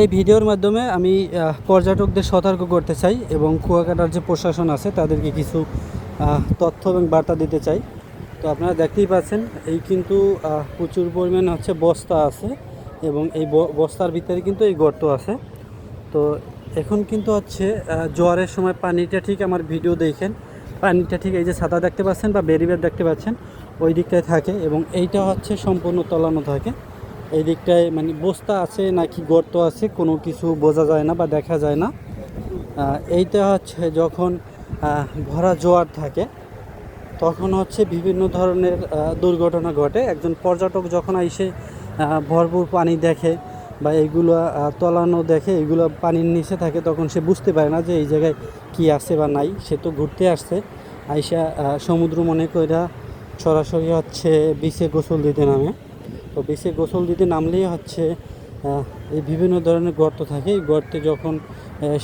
এই ভিডিওর মাধ্যমে আমি পর্যটকদের সতর্ক করতে চাই এবং কুয়াকাটার যে প্রশাসন আছে তাদেরকে কিছু তথ্য এবং বার্তা দিতে চাই। তো আপনারা দেখতেই পাচ্ছেন, এই কিন্তু প্রচুর পরিমাণ হচ্ছে বস্তা আছে এবং এই বস্তার ভিতরে কিন্তু এই গর্ত আছে। তো এখন কিন্তু হচ্ছে জোয়ারের সময় পানিটা ঠিক আমার ভিডিও দেখেন। পানিটা ঠিক এই যে ছাতা দেখতে পাচ্ছেন বা বেরিবের দেখতে পাচ্ছেন, ওই দিকটায় থাকে এবং এইটা হচ্ছে সম্পূর্ণ তলানো থাকে। এই দিকটায় মানে বস্তা আছে নাকি গর্ত আছে, কোনো কিছু বোঝা যায় না বা দেখা যায় না। এইটা হচ্ছে যখন ভরা জোয়ার থাকে, তখন হচ্ছে বিভিন্ন ধরনের দুর্ঘটনা ঘটে। একজন পর্যটক যখন এসে ভরপুর পানি দেখে বা এইগুলো তলানো দেখে, এগুলো পানির নিচে থাকে, তখন সে বুঝতে পারে না যে এই জায়গায় কি আছে বা নাই। সে তো ঘুরতে আসছে, আইসা সমুদ্র মনে কইরা সরাসরি হচ্ছে বিচে গোসল দিতে নামে। তো বিচে গোসল দিতে নামলেই হচ্ছে এই বিভিন্ন ধরনের গর্ত থাকে। এই গর্তে যখন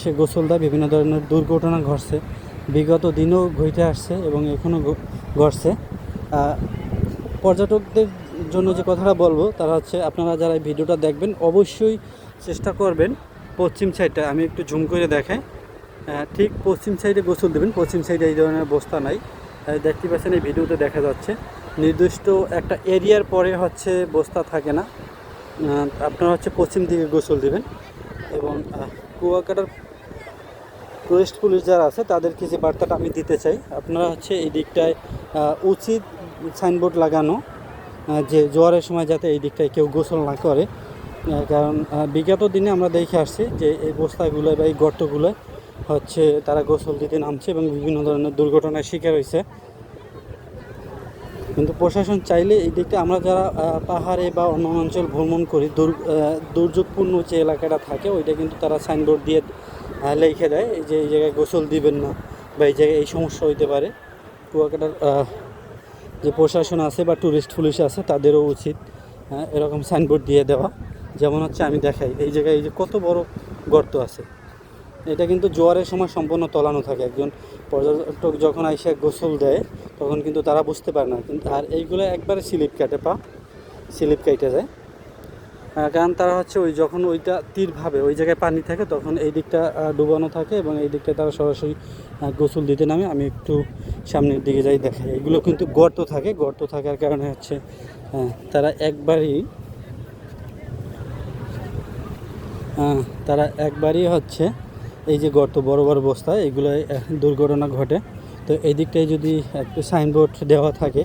সে গোসল দেয়, বিভিন্ন ধরনের দুর্ঘটনা ঘটছে। বিগত দিনেও ঘটে আসছে এবং এখনও ঘটছে। পর্যটকদের জন্য যে কথাটা বলব, তারা হচ্ছে, আপনারা যারা এই ভিডিওটা দেখবেন, অবশ্যই চেষ্টা করবেন পশ্চিম সাইডটা। আমি একটু ঝুম করে দেখাই। ঠিক পশ্চিম সাইডে গোসল দেবেন। পশ্চিম সাইডে এই ধরনের বস্তা নাই। দেখতে পাচ্ছেন, এই ভিডিওতে দেখা যাচ্ছে। নির্দিষ্ট একটা এরিয়ার পরে হচ্ছে বস্তা থাকে না। আপনারা হচ্ছে পশ্চিম দিকে গোসল দিবেন এবং কুয়াকাটার টুরিস্ট পুলিশ যারা আছে, তাদেরকে যে বার্তাটা আমি দিতে চাই, আপনারা হচ্ছে এই দিকটায় উচিত সাইনবোর্ড লাগানো যে জোয়ারের সময় যাতে এই দিকটায় কেউ গোসল না করে। কারণ বিগত দিনে আমরা দেখে আসছি যে এই বস্তাগুলোয় বা এই গর্তগুলোয় হচ্ছে তারা গোসল দিতে নামছে এবং বিভিন্ন ধরনের দুর্ঘটনার শিকার হয়েছে। কিন্তু প্রশাসন চাইলে এই দিকটা আমরা যারা পাহাড়ে বা অন্য অঞ্চল ভ্রমণ করি, দুর দুর্যোগপূর্ণ যে এলাকাটা থাকে, ওইটা কিন্তু তারা সাইনবোর্ড দিয়ে লিখে দেয়, এই যে এই জায়গায় গোসল দিবেন না বা এই জায়গায় এই সমস্যা হইতে পারে। কুয়াকাটার যে প্রশাসন আছে বা ট্যুরিস্ট পুলিশ আছে, তাদেরও উচিত এরকম সাইনবোর্ড দিয়ে দেওয়া। যেমন হচ্ছে আমি দেখাই, এই জায়গায় এই যে কত বড় গর্ত আছে। এটা কিন্তু জোয়ারের সময় সম্পূর্ণ তলানো থাকে। একজন পর্যটক যখন আইসে গোসল দেয়, তখন কিন্তু তারা বুঝতে পারে না। কিন্তু আর এইগুলো একবারে স্লিপ কাটে, পা স্লিপ কেটে যায়। কারণ তারা হচ্ছে ওই যখন ওইটা তীর ভাবে, ওই জায়গায় পানি থাকে, তখন এই দিকটা ডুবানো থাকে এবং এই দিকটা তারা সরাসরি গোসল দিতে নামে। আমি একটু সামনের দিকে যাই দেখাই। এগুলো কিন্তু গর্ত থাকে। গর্ত থাকার কারণে হচ্ছে তারা একবারই তারা একবারই হচ্ছে এই যে গর্ত, বড় বড় বস্তা এগুলো দুর্ঘটনা ঘটে। তো এই দিকটায় যদি একটু সাইনবোর্ড দেওয়া থাকে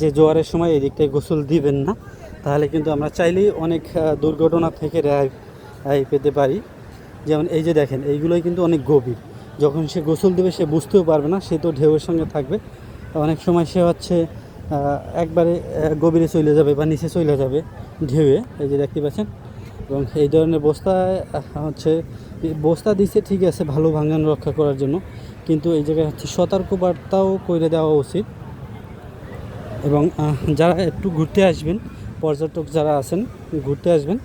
যে জোয়ারের সময় এই দিকটায় গোসল দিবেন না, তাহলে কিন্তু আমরা চাইলেই অনেক দুর্ঘটনা থেকে রেহাই পেতে পারি। যেমন এই যে দেখেন, এইগুলোই কিন্তু অনেক গভীর। যখন সে গোসল দেবে, সে বুঝতেও পারবে না, সে তো ঢেউয়ের সঙ্গে থাকবে। অনেক সময় সে হচ্ছে একবারে গভীরে চলে যাবে বা নিচে চলে যাবে ঢেউয়ে। এই যে দেখতে পাচ্ছেন এবং এই ধরনের বস্তায় আহ, হচ্ছে বস্তা দিচ্ছে ঠিক আছে ভালো ভাঙান রক্ষা করার জন্য। কিন্তু এই জায়গায় হচ্ছে সতর্কবার্তাও করে দেওয়া উচিত। এবং যারা একটু ঘুরতে আসবেন পর্যটক যারা আছেন ঘুরতে আসবেন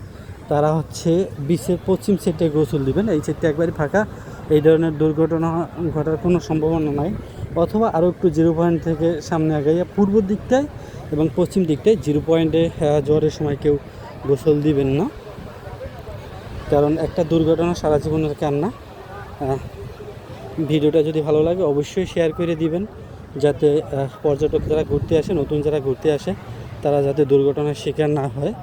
তারা হচ্ছে বিশ্বের পশ্চিম সাইডে গোসল দিবেন। এই সাইডটা একবারই ফাঁকা। এই ধরনের দুর্ঘটনা ঘটার কোনো সম্ভাবনা নাই। অথবা আরও একটু জিরো পয়েন্ট থেকে সামনে আগাইয়া পূর্ব দিকটায় এবং পশ্চিম দিকটায় জিরো পয়েন্টে জ্বরের সময় কেউ গোসল দিবেন না। কারণ একটা দুর্ঘটনা সারা জীবনের কান্না। ভিডিওটা যদি ভালো লাগে অবশ্যই শেয়ার করে দিবেন, যাতে পর্যটক যারা ঘুরতে আসে, নতুন যারা ঘুরতে আসে, তারা যাতে দুর্ঘটনার শিকার না হয়।